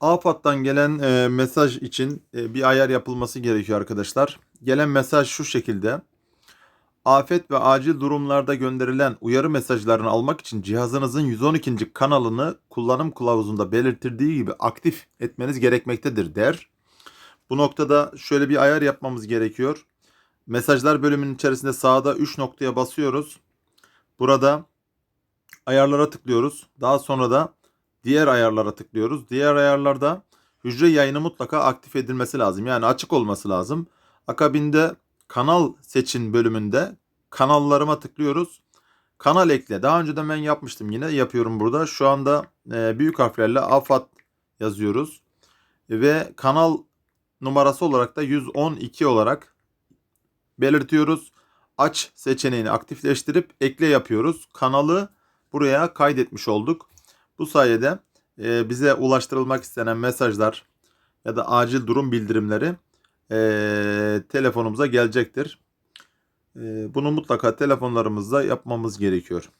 AFAD'dan gelen e, mesaj için e, bir ayar yapılması gerekiyor arkadaşlar. Gelen mesaj şu şekilde. Afet ve acil durumlarda gönderilen uyarı mesajlarını almak için cihazınızın 112. kanalını kullanım kılavuzunda belirtildiği gibi aktif etmeniz gerekmektedir der. Bu noktada şöyle bir ayar yapmamız gerekiyor. Mesajlar bölümünün içerisinde sağda 3 noktaya basıyoruz. Burada ayarlara tıklıyoruz. Daha sonra da diğer ayarlara tıklıyoruz. Diğer ayarlarda hücre yayını mutlaka aktif edilmesi lazım. Yani açık olması lazım. Akabinde kanal seçin bölümünde kanallarıma tıklıyoruz. Kanal ekle. Daha önceden ben yapmıştım yine yapıyorum burada. Şu anda e, büyük harflerle AFAD yazıyoruz. Ve kanal numarası olarak da 112 olarak belirtiyoruz. Aç seçeneğini aktifleştirip ekle yapıyoruz. Kanalı buraya kaydetmiş olduk. Bu sayede e, bize ulaştırılmak istenen mesajlar ya da acil durum bildirimleri e, telefonumuza gelecektir. E, bunu mutlaka telefonlarımızda yapmamız gerekiyor.